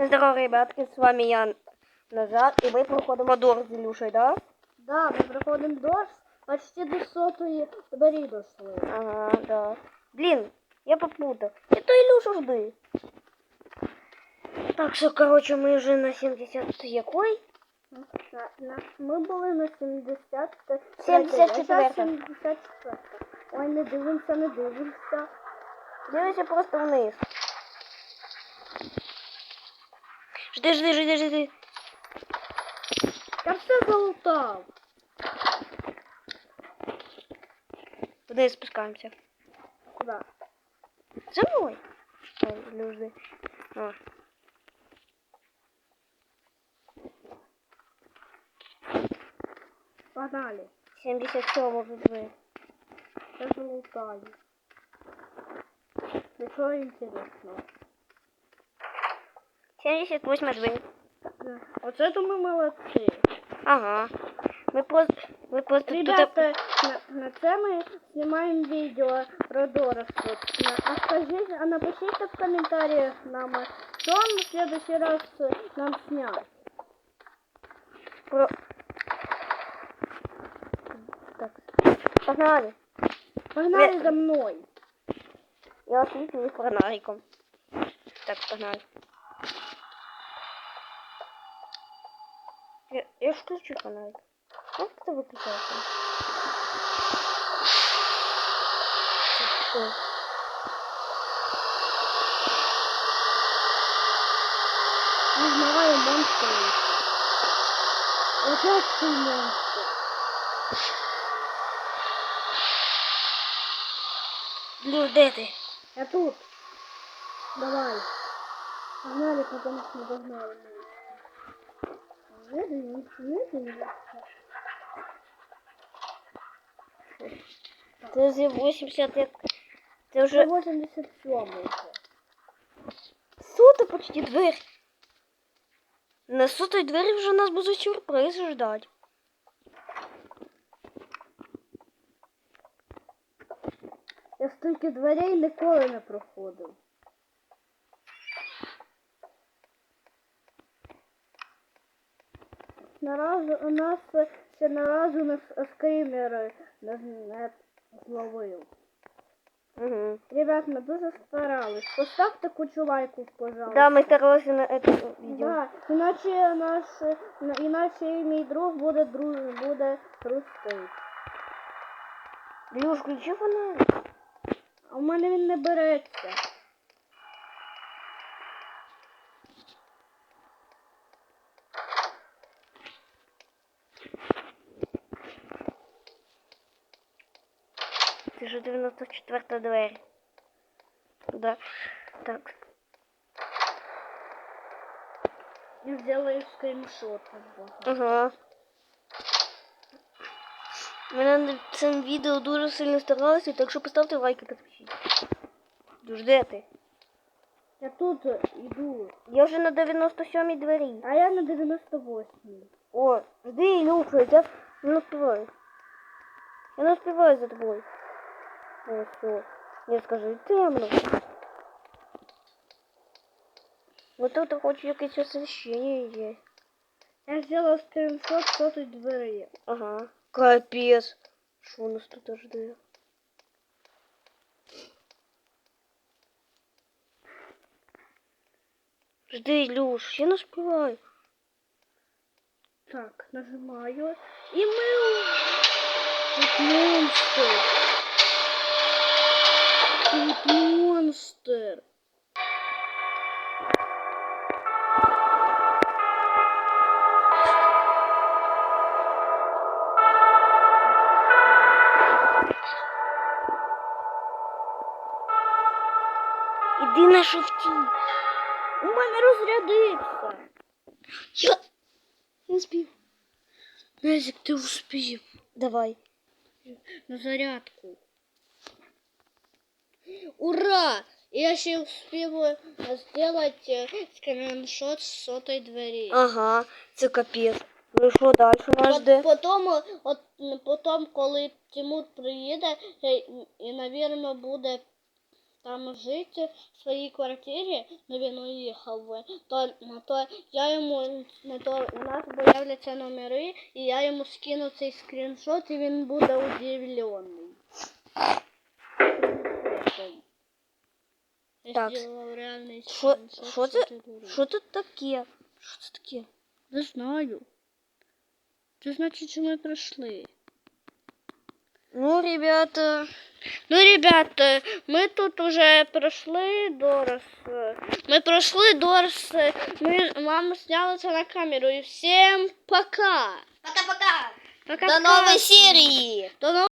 Здорово, ребятки, с вами я Назад, і ми проходимо дор з Ілюшею, да? Да, ми проходимо дощ, почти до сотої двері дошли. Ага, да. Блін, я попутав. Я то Ілюшу жди. Так що, короче, ми вже на 70 якой? На, на, ми були на 70 74. 74. Ой, не дивимося, не дивимося. Дивися просто вниз. Жди, жди, жди, жди. Я все залутав. Вниз спускаємося. Куди? За мною. Ой, Ілюш, жди. О. Погнали. 77 вже. Я залутаю. Нічого інтересного. 78 двері. Оце то ми молодці. Ага. Ми просто, ми просто Ребята, на, на це ми знімаємо відео про дорожку. На- А скажіть, а напишіть в коментарях нам, що вам в следующий раз э, нам снять. Про... Так. Погнали. Погнали Привет. за мною. Я освітлюю фонариком. Так, погнали. Я, включу фонарик. Как это выключается? Всё. Не знаю, монстр. Оце цей монстр. Блю, де ти? Я тут. Давай. Погнали, потому что не догнали. Не дивіться, не дивіться. Це вже 80 як... Це Це вже 87 вже. суто почти двері. На сутой двері вже нас буде сюрприз ждать. Я стільки дверей ніколи не проходив. Наразу у нас ще наразу на скримери не, не зловив. Угу. Ребят, ми дуже старались. Поставте кучу лайків, пожалуйста. Да, ми старалися на це відео. Да, іначе наш, іначе мій друг буде друг, буде трусти. Блю, включи фонарик. А в мене він не береться. Це ж 94 двері. Да. Так. І зробив скріншот. Ага. Ми над цим відео дуже сильно старалися, так що поставте лайк і підпишіть. Дуже де ти? Я тут іду. Я вже на 97 двері. А я на 98. О, жди, Ілюша, я не успіваю. Я не успіваю за тобою. О, все. Не скажи, темно. Вот тут хоч якесь освіщення є. Я зробив скріншот сотої двері. Ага. Капец. Что у нас тут ждет? Жди, Илюш, я не успеваю. Так, нажимаю. І ми... у- Тут монстр. Тут монстр. Іди на шифті. У мене розрядився. Я не успів. Назик, ти успів. Давай. На зарядку. Ура! Я ще успів зробити скріншот з сотої двері. Ага, це капець. Ну і що далі нас жде? Потім, от, потім, коли Тимур приїде, е, і, напевно, буде там жити в своїй квартирі, ну він уїхав, то, на то я йому на то у нас появляться номери, і я йому скину цей скріншот, і він буде удивлений. Так. Що, що це? Що тут таке? Що це таке? Не знаю. Це значить, що ми пройшли. Ну, ребята, Ну, ребята, мы тут уже прошли Дорос. Мы прошли Дорос. Мы, мама сняла это на камеру. И всем пока. пока-пока. Пока. До новой серии. До новой